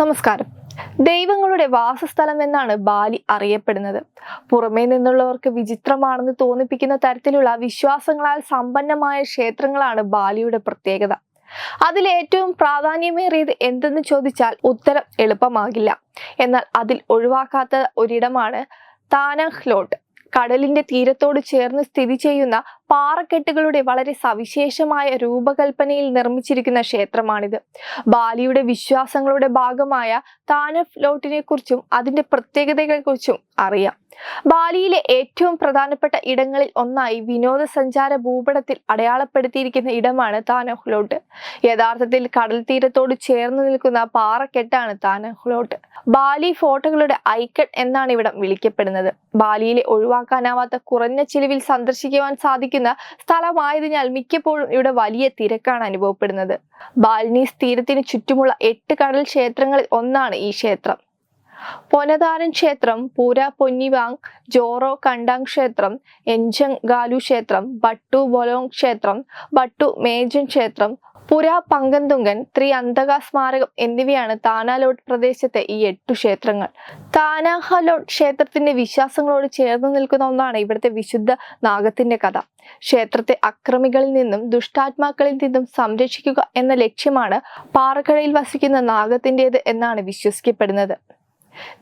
നമസ്കാരം. ദൈവങ്ങളുടെ വാസസ്ഥലം എന്നാണ് ബാലി അറിയപ്പെടുന്നത്. പുറമേ നിന്നുള്ളവർക്ക് വിചിത്രമാണെന്ന് തോന്നിപ്പിക്കുന്ന തരത്തിലുള്ള വിശ്വാസങ്ങളാൽ സമ്പന്നമായ ക്ഷേത്രങ്ങളാണ് ബാലിയുടെ പ്രത്യേകത. അതിൽ ഏറ്റവും പ്രാധാന്യമേറിയത് എന്തെന്ന് ചോദിച്ചാൽ ഉത്തരം എളുപ്പമാകില്ല. എന്നാൽ അതിൽ ഒഴിവാക്കാത്ത ഒരിടമാണ് താനഹ്ലോട്ട്. കടലിന്റെ തീരത്തോട് ചേർന്ന് സ്ഥിതി ചെയ്യുന്ന പാറക്കെട്ടുകളുടെ വളരെ സവിശേഷമായ രൂപകൽപ്പനയിൽ നിർമ്മിച്ചിരിക്കുന്ന ക്ഷേത്രമാണിത്. ബാലിയുടെ വിശ്വാസങ്ങളുടെ ഭാഗമായ താനഫ് ലോട്ടിനെ കുറിച്ചും അതിന്റെ പ്രത്യേകതകളെക്കുറിച്ചും അറിയാം. ബാലിയിലെ ഏറ്റവും പ്രധാനപ്പെട്ട ഇടങ്ങളിൽ ഒന്നായി വിനോദസഞ്ചാര ഭൂപടത്തിൽ അടയാളപ്പെടുത്തിയിരിക്കുന്ന ഇടമാണ് താനഹ്ലോട്ട് യഥാർത്ഥത്തിൽ കടൽ തീരത്തോട് ചേർന്ന് നിൽക്കുന്ന പാറക്കെട്ടാണ് താനഹ്ലോട്ട് ബാലി ഫോട്ടോകളുടെ ഐക്കൺ എന്നാണ് ഇവിടം വിളിക്കപ്പെടുന്നത്. ബാലിയിലെ ഒഴിവാക്കാനാവാത്ത കുറഞ്ഞ ചിലവിൽ സന്ദർശിക്കുവാൻ സാധിക്കുന്ന സ്ഥലമായതിനാൽ മിക്കപ്പോഴും ഇവിടെ വലിയ തിരക്കാണ് അനുഭവപ്പെടുന്നത്. ബാലിനീസ് തീരത്തിന് ചുറ്റുമുള്ള എട്ട് കടൽ ക്ഷേത്രങ്ങളിൽ ഒന്നാണ് ഈ ക്ഷേത്രം. പൊനതാരൻ ക്ഷേത്രം പൂര പൊന്നിവാങ് ജോറോ കണ്ടാങ് ക്ഷേത്രം എൻജങ് ഗാലു ക്ഷേത്രം ബട്ടു ബൊലോങ് ക്ഷേത്രം ബട്ടു മേജൻ ക്ഷേത്രം പുര പങ്കന്തുങ്കൻ ത്രി അന്തക സ്മാരകം എന്നിവയാണ് താനാലോട്ട് പ്രദേശത്തെ ഈ എട്ടു ക്ഷേത്രങ്ങൾ. താനാഹലോട്ട് ക്ഷേത്രത്തിന്റെ വിശ്വാസങ്ങളോട് ചേർന്ന് നിൽക്കുന്ന ഒന്നാണ് ഇവിടുത്തെ വിശുദ്ധ നാഗത്തിന്റെ കഥ. ക്ഷേത്രത്തെ അക്രമികളിൽ നിന്നും ദുഷ്ടാത്മാക്കളിൽ നിന്നും സംരക്ഷിക്കുക എന്ന ലക്ഷ്യമാണ് പാറക്കടയിൽ വസിക്കുന്ന നാഗത്തിന്റെത് എന്നാണ് വിശ്വസിക്കപ്പെടുന്നത്.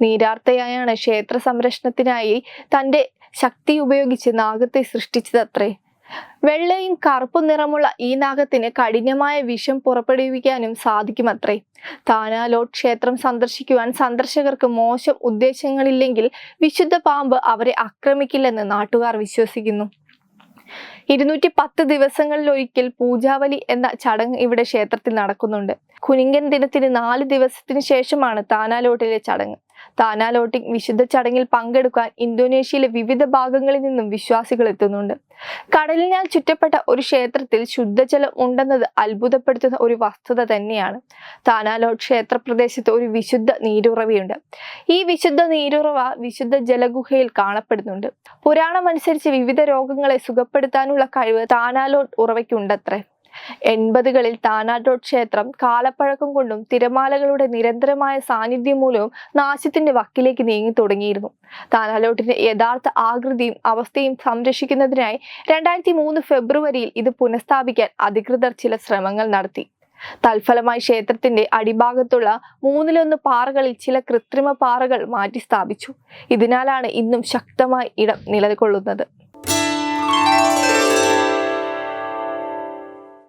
നീരാർത്തയായാണ് ക്ഷേത്ര സംരക്ഷണത്തിനായി തന്റെ ശക്തി ഉപയോഗിച്ച് നാഗത്തെ സൃഷ്ടിച്ചതത്രേ. വെള്ളയും കറുപ്പും നിറമുള്ള ഈ നാഗത്തിന് കഠിനമായ വിഷം പുറപ്പെടുവിക്കാനും സാധിക്കുമത്രേ. താനാലോട്ട് ക്ഷേത്രം സന്ദർശിക്കുവാൻ സന്ദർശകർക്ക് മോശം ഉദ്ദേശങ്ങളില്ലെങ്കിൽ വിശുദ്ധ പാമ്പ് അവരെ ആക്രമിക്കില്ലെന്ന് നാട്ടുകാർ വിശ്വസിക്കുന്നു. ഇരുന്നൂറ്റി പത്ത് ദിവസങ്ങളിലൊരിക്കൽ പൂജാവലി എന്ന ചടങ്ങ് ഇവിടെ ക്ഷേത്രത്തിൽ നടക്കുന്നുണ്ട്. കുനിങ്കൻ ദിനത്തിന് നാല് ദിവസത്തിന് ശേഷമാണ് താനാലോട്ടിലെ ചടങ്ങ്. താനാലോട്ടിംഗ് വിശുദ്ധ ചടങ്ങിൽ പങ്കെടുക്കാൻ ഇന്തോനേഷ്യയിലെ വിവിധ ഭാഗങ്ങളിൽ നിന്നും വിശ്വാസികൾ എത്തുന്നുണ്ട്. കടലിനാൽ ചുറ്റപ്പെട്ട ഒരു ക്ഷേത്രത്തിൽ ശുദ്ധജലം ഉണ്ടെന്നത് അത്ഭുതപ്പെടുത്തുന്ന ഒരു വസ്തുത തന്നെയാണ്. താനാലോട്ട് ക്ഷേത്ര പ്രദേശത്ത് ഒരു വിശുദ്ധ നീരുറവയുണ്ട്. ഈ വിശുദ്ധ നീരുറവ വിശുദ്ധ ജലഗുഹയിൽ കാണപ്പെടുന്നുണ്ട്. പുരാണമനുസരിച്ച് വിവിധ രോഗങ്ങളെ സുഖപ്പെടുത്താനുള്ള കഴിവ് താനാലോട്ട് ഉറവയ്ക്കുണ്ടത്രേ. എൺപതുകളിൽ താനാട്ടോട് ക്ഷേത്രം കാലപ്പഴക്കം കൊണ്ടും തിരമാലകളുടെ നിരന്തരമായ സാന്നിധ്യം മൂലവും നാശത്തിന്റെ വക്കിലേക്ക് നീങ്ങി തുടങ്ങിയിരുന്നു. താനാലോട്ടിന്റെ യഥാർത്ഥ ആകൃതിയും അവസ്ഥയും സംരക്ഷിക്കുന്നതിനായി രണ്ടായിരത്തി മൂന്ന് ഫെബ്രുവരിയിൽ ഇത് പുനഃസ്ഥാപിക്കാൻ അധികൃതർ ചില ശ്രമങ്ങൾ നടത്തി. തൽഫലമായി ക്ഷേത്രത്തിന്റെ അടിഭാഗത്തുള്ള മൂന്നിലൊന്ന് പാറകളിൽ ചില കൃത്രിമ പാറകൾ മാറ്റി സ്ഥാപിച്ചു ഇതിനാലാണ് ഇന്നും ശക്തമായി ഇടം നിലകൊള്ളുന്നത്.